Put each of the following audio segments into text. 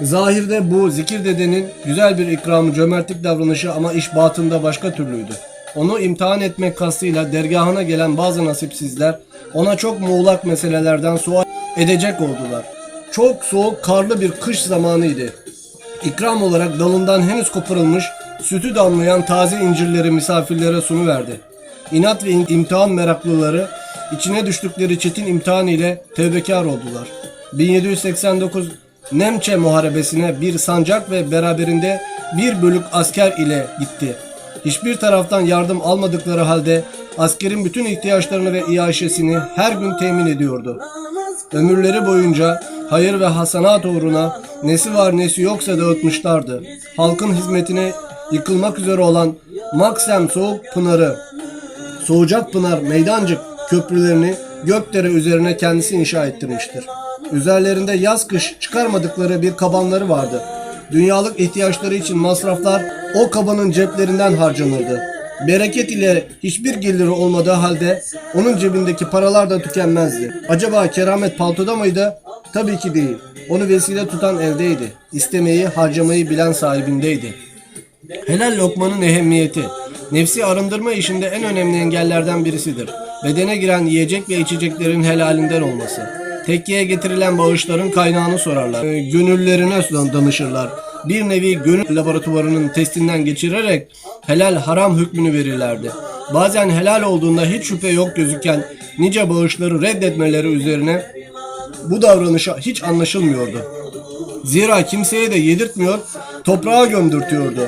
Zahirde bu zikir dedenin güzel bir ikramı, cömertlik davranışı ama iş batında başka türlüydü. Onu imtihan etmek kastıyla dergahına gelen bazı nasipsizler ona çok muğlak meselelerden sual edecek oldular. Çok soğuk karlı bir kış zamanıydı. İkram olarak dalından henüz koparılmış, sütü damlayan taze incirleri misafirlere sunuverdi. İnat ve imtihan meraklıları içine düştükleri çetin imtihan ile tevbekar oldular. 1789 Nemçe Muharebesi'ne bir sancak ve beraberinde bir bölük asker ile gitti. Hiçbir taraftan yardım almadıkları halde askerin bütün ihtiyaçlarını ve iaşesini her gün temin ediyordu. Ömürleri boyunca hayır ve hasanat uğruna nesi var nesi yoksa dağıtmışlardı. Halkın hizmetine yıkılmak üzere olan Maksem Soğuk Pınarı, Soğucak Pınar Meydancık köprülerini gökdere üzerine kendisi inşa ettirmiştir. Üzerlerinde yaz kış çıkarmadıkları bir kabanları vardı. Dünyalık ihtiyaçları için masraflar o kabanın ceplerinden harcanırdı. Bereket ile hiçbir geliri olmadığı halde onun cebindeki paralar da tükenmezdi. Acaba keramet paltoda mıydı? Tabii ki değil. Onu vesile tutan evdeydi. İstemeyi, harcamayı bilen sahibindeydi. Helal lokmanın ehemmiyeti. Nefsi arındırma işinde en önemli engellerden birisidir. Bedene giren yiyecek ve içeceklerin helalinden olması. Tekkiye getirilen bağışların kaynağını sorarlar. Ee, Gönüllerine danışırlar. Bir nevi gönül laboratuvarının testinden geçirerek helal haram hükmünü verirlerdi. Bazen helal olduğunda hiç şüphe yok gözüken nice bağışları reddetmeleri üzerine bu davranışa hiç anlaşılmıyordu. Zira kimseye de yedirtmiyor, toprağa gömdürtüyordu.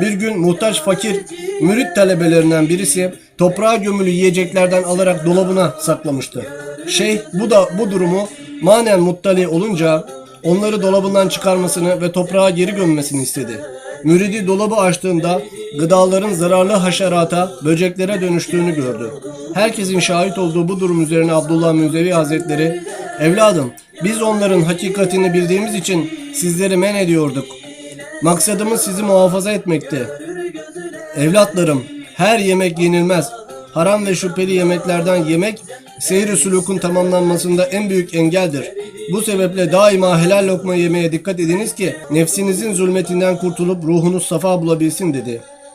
Bir gün muhtaç fakir mürit talebelerinden birisi toprağa gömülü yiyeceklerden alarak dolabına saklamıştı. Şeyh bu da bu durumu manen muttali olunca onları dolabından çıkarmasını ve toprağa geri gömmesini istedi. Müridi dolabı açtığında gıdaların zararlı haşerata, böceklere dönüştüğünü gördü. Herkesin şahit olduğu bu durum üzerine Abdullah Münzevi Hazretleri, Evladım, biz onların hakikatini bildiğimiz için sizleri men ediyorduk. Maksadımız sizi muhafaza etmekti. Evlatlarım, her yemek yenilmez. Haram ve şüpheli yemeklerden yemek, seyir sülukun tamamlanmasında en büyük engeldir. Bu sebeple daima helal lokma yemeye dikkat ediniz ki nefsinizin zulmetinden kurtulup ruhunuz safa bulabilsin dedi.